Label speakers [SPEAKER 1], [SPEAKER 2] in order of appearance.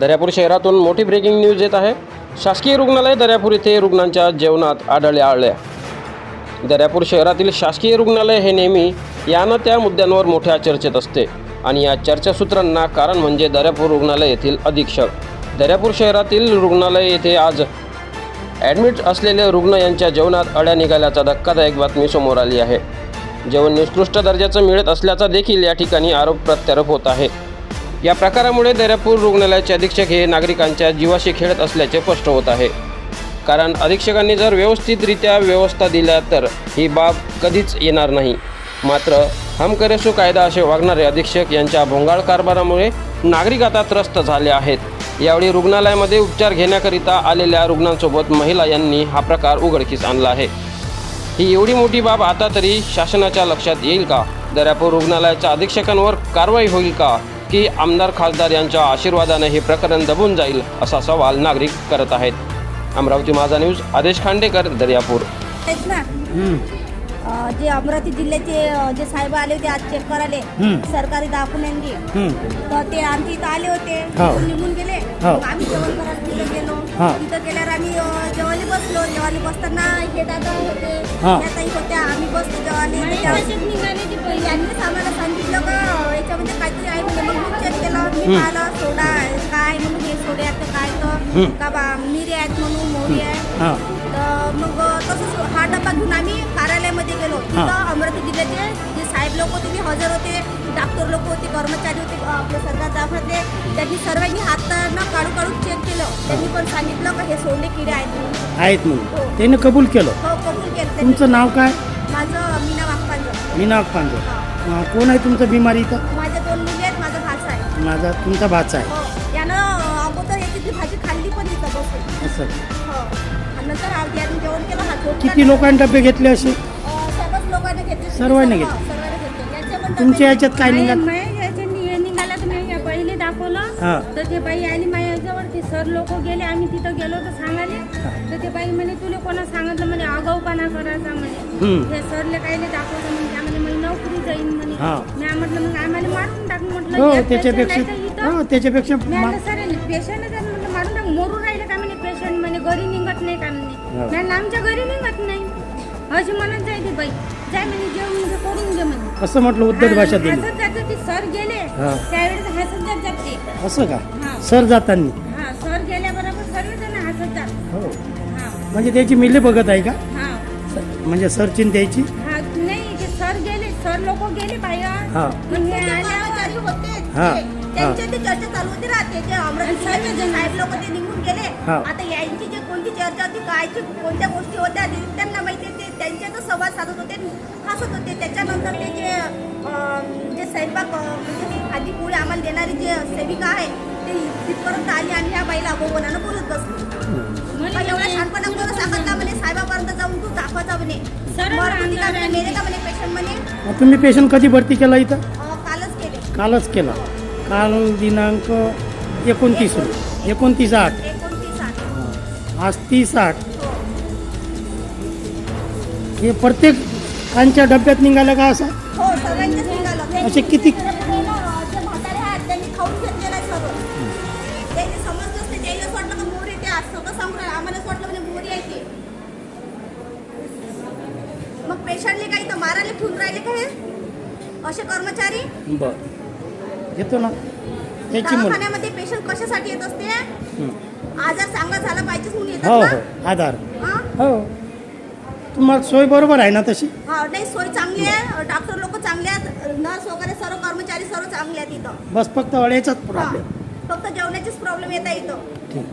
[SPEAKER 1] दर्यापूर शहरातून मोठी breaking news येत आहे. शासकीय रुग्णालय दर्यापूर येथे रुग्णांच्या जेवणात आढळल्या आळल्या दर्यापूर शहरातील शासकीय रुग्णालय हे नेहमी यानं त्या मुद्द्यांवर मोठ्या चर्चेत असते आणि या चर्चासूत्रांना कारण म्हणजे दर्यापूर रुग्णालय येथील अधीक्षक. दर्यापूर शहरातील रुग्णालय येथे आज ॲडमिट असलेले रुग्ण यांच्या जेवणात अड्या निघाल्याचा धक्कादायक बातमी समोर आली आहे. जेवण निकृष्ट दर्जाचं मिळत असल्याचा देखील या ठिकाणी आरोप प्रत्यारोप होत आहे. या प्रकारामुळे दर्यापूर रुग्णालयाचे अधीक्षक हे नागरिकांच्या जीवाशी खेळत असल्याचे स्पष्ट होत आहे. कारण अधीक्षकांनी जर व्यवस्थितरित्या व्यवस्था दिल्या तर ही बाब कधीच येणार नाही. मात्र हम कायदा असे वागणारे अधीक्षक यांच्या भोंगाळ कारभारामुळे नागरिक आता त्रस्त झाले आहेत. यावेळी रुग्णालयामध्ये उपचार घेण्याकरिता आलेल्या रुग्णांसोबत महिला यांनी हा प्रकार उघडकीस आणला आहे. ही एवढी मोठी बाब आता तरी शासनाच्या लक्षात येईल का? दर्यापूर रुग्णालयाच्या अधीक्षकांवर कारवाई होईल का? की आमदार खासदार यांच्या आशीर्वादाने हे प्रकरण दबून जाईल असा सवाल नागरिक करत आहेत. अमरावती माझा न्यूज आदेश खांडेकर दर्यापूर.
[SPEAKER 2] अं, जे अमरावती जिल्ह्याचे अं, जे साहेब आले होते आज चेक करायला
[SPEAKER 3] हम्म.
[SPEAKER 2] सरकारी दवाखान्यांनी तर ते आमच्या इथं आले होते
[SPEAKER 3] हो.
[SPEAKER 2] तिथून निघून गेले.
[SPEAKER 3] हो.
[SPEAKER 2] मग आम्ही जेवण करायला तिथं गेलो.
[SPEAKER 3] हा.
[SPEAKER 2] तिथं गेल्यावर आम्ही अं, जेवायला बसलो. जेवायला बसताना हे दादा होते
[SPEAKER 3] हा.
[SPEAKER 2] त्या ताई होत्या. आम्ही बसलो जेवायला. त्याच्यावर यांनीच आम्हाला सांगितलं का अं, याच्यामध्ये काहीतरी आहे म्हणजे मग मी चेक केलं. मी पाहिलं सोडा आहे, काय म्हणून हे सोडे आहेत का काय तर? का बा मिरी आहेत म्हणून मोहरी आहे.
[SPEAKER 3] हां.
[SPEAKER 2] तर मग तसंच हा डबा तिथं अमरावती जिल्ह्याचे जे साहेब लोक होते ते हजर होते डॉक्टर लोक होते कर्मचारी होते आपले सरकार दवाखान्यातले त्यांनी सर्वांनी हातानं काढू काढू चेक केलं त्यांनी पण सांगितलं का हे सोडले किडे आहेत म्हणून.
[SPEAKER 3] आहेत म्हणून. त्याने कबूल केलं.
[SPEAKER 2] हो कबूल केलं. त्यांनी.
[SPEAKER 3] तुमचं नाव काय?
[SPEAKER 2] माझं मीना वाघपांजर
[SPEAKER 3] मीनाक पांडे अं, कोण आहे तुमचं बिमारी इथं?
[SPEAKER 2] माझ्या दोन मुली आहेत माझा भाचा आहे.
[SPEAKER 3] माझा तुमचा भाचा आहे.
[SPEAKER 2] हो. यानं अं, अगोदर याची भाजी खाल्ली पण इथं बसून.
[SPEAKER 3] असं.
[SPEAKER 2] हो. आणि नंतर आ- यानं जेवण केलं हा झोपला
[SPEAKER 3] किती लोकांनी डबे घेतले असे? सर्वांनी
[SPEAKER 2] पण
[SPEAKER 3] तुमच्या याच्यात काय निघाल?
[SPEAKER 4] निघाला तर पहिले दाखवलं.
[SPEAKER 3] हां.
[SPEAKER 4] तर ते बाई आली माझ्याजवळ ते सर लोक गेले आम्ही तिथं गेलो तर सांगाले तर ते बाई म्हणे तुला कोणा सांगितलं? म्हणे आगाऊपणा करायचा म्हणे.
[SPEAKER 3] हम्म.
[SPEAKER 4] हे सरले काहीले दाखवलं म्हणे त्यामध्ये मला नोकरी जाईन म्हणे.
[SPEAKER 3] हां.
[SPEAKER 4] मी म्हटलं मग आम्हाला मारून टाक म्हटलं.
[SPEAKER 3] हो
[SPEAKER 4] एक patient
[SPEAKER 3] त्याच्यापेक्षा
[SPEAKER 4] आहे तर इथं.
[SPEAKER 3] हो त्याच्यापेक्षा
[SPEAKER 4] मी
[SPEAKER 3] मा-
[SPEAKER 4] म्हटलं सर पेशंट आहे म्हटलं मारून टाक. मोरून राहिले का? म्हणे पेशंट म्हणे घरी निघत नाही का? म्हणे. मी आमच्या घरी निघत नाही. अशी म्हणत जाय ती बाई. जाय म्हणे जेवण घे, करून घे म्हणे?
[SPEAKER 3] असं म्हटलं उद्धट भाषा दिली.
[SPEAKER 4] हसत जातं ते सर गेले
[SPEAKER 3] हा.
[SPEAKER 4] त्यावेळेस हसत जात जाते
[SPEAKER 3] असं का?
[SPEAKER 4] हां.
[SPEAKER 3] सर जाताना.
[SPEAKER 4] हा सर गेल्याबरोबर सर्वजण हसत जात.
[SPEAKER 3] हो.
[SPEAKER 4] हा.
[SPEAKER 3] म्हणजे त्याची मिल्ले बघत आहे का?
[SPEAKER 4] हा.
[SPEAKER 3] म्हणजे द्यायची
[SPEAKER 4] हा नाही ते सर गेले सर लोक गेले बाहेर.
[SPEAKER 3] हा.
[SPEAKER 4] हे
[SPEAKER 2] ते
[SPEAKER 4] आल्यावर
[SPEAKER 3] हा,
[SPEAKER 2] ते- ती चर्चा चालू होती राहते अमरावती साहेब लोक ते निघून गेले.
[SPEAKER 3] हा.
[SPEAKER 2] आता यांची जे कोणती चर्चा होती कायची कोणत्या गोष्टी होत्या ते साधत होते हसत होते. त्याच्यानंतर ते जे जे स्वयंपाक म्हणजे भाजी पोळी आम्हाला देणारी जे सेविका आहे ते तिथपर्यंत आली आणि ह्या बाईला अगोपणानं बोलत बसली. मग एवढा शांतपणा कोण सांगत ना म्हणे साहेबापर्यंत जाऊन तू दाखवायचा म्हणे. ती का म्हणे, मेले का म्हणे. पेशंट म्हणे.
[SPEAKER 3] तुम्ही पेशंट कधी भरती केला इथं?
[SPEAKER 2] कालच केले.
[SPEAKER 3] कालच केला. काल दिनांक एकोणतीस एकोणतीस आठ.
[SPEAKER 2] एकोणतीस आठ.
[SPEAKER 3] आज तीस आठ.
[SPEAKER 2] हो
[SPEAKER 3] हे प्रत्येकांच्या डब्यात निघालं का असं?
[SPEAKER 2] हो निघालं.
[SPEAKER 3] असे किती?
[SPEAKER 2] जे म्हातारे आहेत त्यांनी खाऊन घेतलेलं आहे सर्व. त्यांनी समजलंच नाही त्याला वाटलं का मोरी ते आज सगळं सांगून राहिलं. वाटलं म्हणजे मोरी आहे ते मग पेशंटले काही तर मारायला ठेवून राहिले का हे? असे कर्मचारी?
[SPEAKER 3] बर. येतो ना. याची मुलं
[SPEAKER 2] दवाखान्यामध्ये पेशंट कशासाठी येत असते?
[SPEAKER 3] हं.
[SPEAKER 2] आजार चांगला झाला पाहिजेच म्हणून
[SPEAKER 3] हो
[SPEAKER 2] येतात
[SPEAKER 3] हो
[SPEAKER 2] ना?
[SPEAKER 3] आधार.
[SPEAKER 2] हा?
[SPEAKER 3] हो. तुम्हाला सोय बरोबर आहे ना तशी?
[SPEAKER 2] हा नाही सोय चांगली आहे. डॉक्टर लोक चांगले आहेत. नर्स वगैरे सर्व कर्मचारी सर्व चांगले आहेत इथं.
[SPEAKER 3] बस फक्त
[SPEAKER 2] हा.
[SPEAKER 3] प्रॉब्लेम
[SPEAKER 2] फक्त जेवणाचीच प्रॉब्लेम येत आहे इथं.
[SPEAKER 3] ठीक.